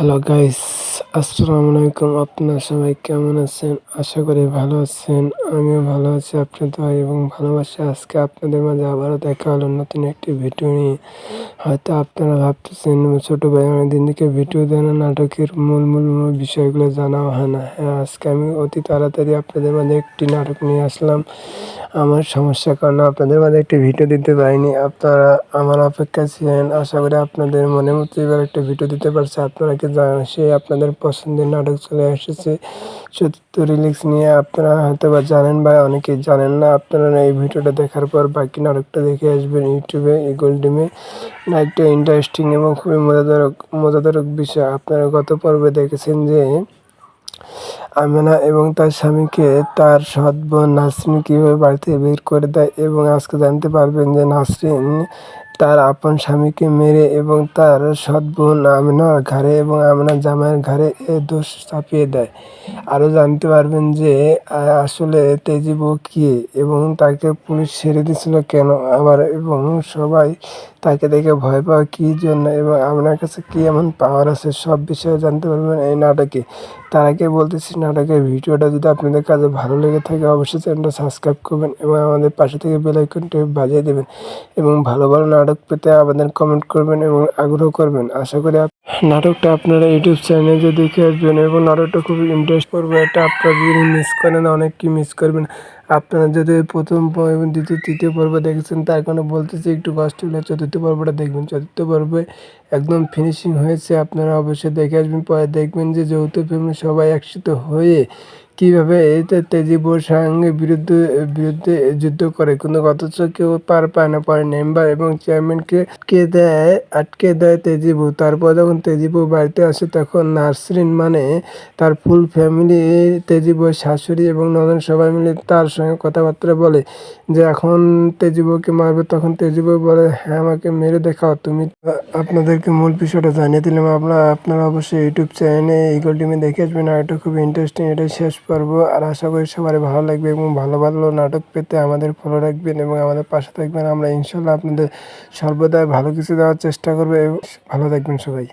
Hello guys আসসালামু আলাইকুম আপনারা সবাই কেমন আছেন? আশা করি ভালো আছেন। আমিও ভালো আছি আপনাদের দোয়া এবং ভালোবাসা। আজকে আপনাদের মাঝে আবারও দেখা হলো নতুন একটি ভিডিও নিয়ে। হয়তো আপনারা ভাবতেছেন ছোট ভাই অনেকদিন থেকে ভিডিও দেন না, নাটকের মূল মূল মূল বিষয়গুলো জানা হয় না। হ্যাঁ আজকে আমি অতি তাড়াতাড়ি আপনাদের মাঝে একটি নাটক নিয়ে আসলাম। আমার সমস্যার কারণে আপনাদের মাঝে একটি ভিডিও দিতে পারিনি। আপনারা আমার অপেক্ষা ছিলেন। আশা করি আপনাদের মনে মতো এবার একটা ভিডিও দিতে পারছে। আপনারা কি জানেন সে আপনাদের পছন্দের নাটক চলে এসেছে। চতুর্থ রিলিক্স নিয়ে আপনারা হয়তো বা জানেন বা অনেকেই জানেন না, আপনারা এই ভিডিওটা দেখার পর বাকি নাটকটা দেখে আসবেন ইউটিউবে ইগল ডিমে নাটকটা ইন্টারেস্টিং এবং খুবই মজাদারক মজাদারক বিষয়। আপনারা গত পর্বে দেখেছেন যে আমেনা এবং তার স্বামীকে তার সৎ বোন নাসরিন কীভাবে বাড়িতে বের করে দেয় এবং আজকে জানতে পারবেন যে নাসরিন তার আপন স্বামীকে মেরে এবং তার সৎ বোন আমেনার ঘাড়ে এবং আমেনার জামাইয়ের ঘাড়ে এ দোষ চাপিয়ে দেয়। আরও জানতে পারবেন যে আসলে তেজিবু কী এবং তাকে পুলিশ ছেড়ে দিয়েছিল কেন? আবার এবং সবাই তাকে দেখে ভয় পাওয়া কী জন্য এবং আপনার কাছে কী এমন পাওয়ার আছে সব বিষয়ে জানতে পারবেন এই নাটকে। তার আগে বলতেছি নাটকের ভিডিওটা যদি আপনাদের কাছে ভালো লেগে থাকে অবশ্যই চ্যানেলটা সাবস্ক্রাইব করবেন এবং আমাদের পাশে থেকে বেল আইকনটি বাজিয়ে দেবেন এবং ভালো ভালো নাটক পেতে আমাদের কমেন্ট করবেন এবং আগ্রহ করবেন। আশা করি নাটকটা আপনারা ইউটিউব চ্যানেলে দেখে আসবেন এবং নাটকটা খুবই ইন্টারেস্ট করবে এটা আপনারা যদি মিস করেন অনেক কি মিস করবেন। আপনারা যদি প্রথম এবং দ্বিতীয়, তৃতীয় পর্ব দেখেছেন তার কারণে বলতেছি, একটু কষ্ট হলে চতুর্থ পর্বটা দেখবেন। চতুর্থ পর্বে একদম ফিনিশিং হয়েছে। আপনারা অবশ্যই দেখে আসবেন। পরে দেখবেন যে যৌথ ফ্যামিলি সবাই একসাথে হয়ে কীভাবে এইটা তেজিবুর সঙ্গে বিরুদ্ধে বিরুদ্ধে যুদ্ধ করে? কিন্তু অথচ কেউ পার পায় না, পরে মেম্বার এবং চেয়ারম্যানকে কে দেয়, আটকে দেয় তেজিবু তারপর যখন তেজিবু বাড়িতে আসে, তখন নার্সরিন মানে তার ফুল ফ্যামিলি, তেজিবুর শাশুড়ি এবং নদন সবাই মিলে তার সঙ্গে কথাবার্তা বলে যে, এখন তেজিবুকে মারবে। তখন তেজিবু বলে হ্যাঁ আমাকে মেরে দেখাও। তুমি আপনাদেরকে মূল বিষয়টা জানিয়ে দিলাম। আপনারা আপনারা অবশ্যই ইউটিউব চ্যানেলে ইগল টিমে দেখে আসবেন। আর এটা খুব ইন্টারেস্টিং এটা শেষ পর্ব আর আশা করি সবারই ভালো লাগবে এবং ভালো ভালো নাটক পেতে আমাদের ফলো রাখবেন এবং আমাদের পাশে থাকবেন। আমরা ইনশাল্লাহ আপনাদের সর্বদাই ভালো কিছু দেওয়ার চেষ্টা করব এবং ভালো থাকবেন সবাই।